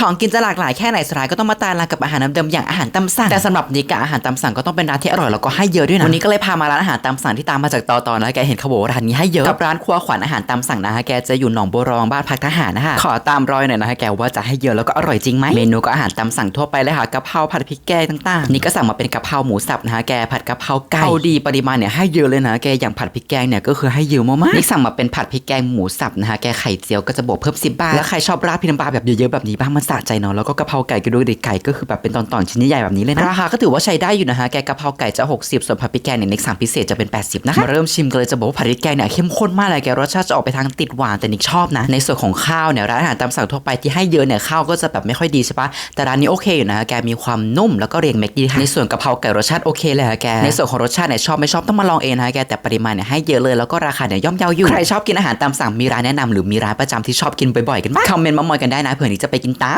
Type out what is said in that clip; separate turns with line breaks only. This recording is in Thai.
ของกินจะหลากหลายแค่ไหนสุดท้ายก็ต้องมาตายรางกับอาหารเดิมๆอย่างอาหารตามสั่งแต่สำหรับนิกอะอาหารตามสั่งก็ต้องเป็นร้านที่อร่อยแล้วก็ให้เยอะด้วยนะวันนี้ก็เลยพามาร้านอาหารตามสั่งที่ตามมาจากตอตอนแล้วแกเห็นเขาบอกว่าร้านนี้ให้เยอะกับร้านครัวขวัญอาหารตามสั่งนะฮะแกจะอยู่หนองบัวรองบ้านพักทหารนะฮะขอตามรอยหน่อยนะฮะแกว่าจะให้เยอะแล้วก็อร่อยจริงไหมเมนูก็อาหารตามสั่งทั่วไปเลยค่ะกะเพราผัดพริกแกงต่างๆนี่ก็สั่งมาเป็นกะเพราหมูสับนะฮะแกผัดกะเพราไก่เอาดีปริมาณเนี่ยให้เยอะเลยนะแกอย่างผัดพริกแกงเนี่ยก็คือให้เยอะมากๆนี่สั่งมาเป็นผัดพริกแกงหมูสับนะฮะแกไข่เจียวก็จะบวกเพิ่ม10บาทแล้วใครชอบราดพริกน้ำปลาแบบเยอะๆแบบนี้บ้างมันสะใจเนาะแล้วก็กะเพราไก่ก็ด้วยเด็กไก่ก็คือแบบเป็นตอนๆชิ้นใหญ่ๆแบบนี้เลยนะราคาก็ถือว่าใช้ได้อยู่นะฮะแกกะเพราไก่จะ 60 ส่วนผัดพริกแกงเนี่ยนิกสั่งพิเศษจะเป็น 80 นะคะมาเริ่มชิมกันเลยจะบอกว่าผัดพริกแกงเนี่ยเข้มข้นมากเลยแกรสชาติจะออกไปทางติดหวานแต่นิกชอบนะในส่วนของข้าวเนี่ยร้านอาหารตามสั่งทั่วไปที่ให้เยอะเนี่ยข้าวก็จะแบบไม่ค่อยดีใช่ปะแต่ร้านนี้โอเคอยู่นะฮะแกมีความนุ่มแล้วก็เรียงเม็ดดีค่ะในส่วนกะเพราไก่รสชาติโอเคเลยฮะแกในส่วนของรสชาติเนี่ยชอบไม่ชอบต้องมาลองเองนะฮะแกแต่ปริมาณเนี่ยให้เยอะเลยแล้วก็ราคาเนี่ยย่อมเยาอยู่ใครชอบกินอาหารตามสั่งมีร้านแนะนำหรือมีร้านประจำที่ชอบกินบ่อยๆกันบ้างคอมเมนต์มามอยกันได้นะเผื่อนิกจะไปกินตาม